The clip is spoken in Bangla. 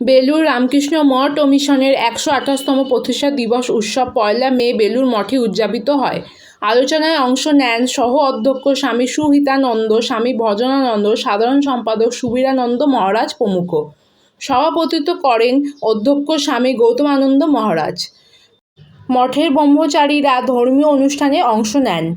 বেলুর রামকৃষ্ণ মঠ ও মিশনের একশো আঠাশতম প্রতিষ্ঠা দিবস উৎসব পয়লা মে বেলুর মঠে উদযাপিত হয়। আলোচনায় অংশ নেন সহ অধ্যক্ষ স্বামী সুহিতানন্দ, স্বামী ভজনানন্দ, সাধারণ সম্পাদক সুবীরানন্দ মহারাজ প্রমুখ। সভাপতিত্ব করেন অধ্যক্ষ স্বামী গৌতমানন্দ মহারাজ। মঠের ব্রহ্মচারীরা ধর্মীয় অনুষ্ঠানে অংশ নেন।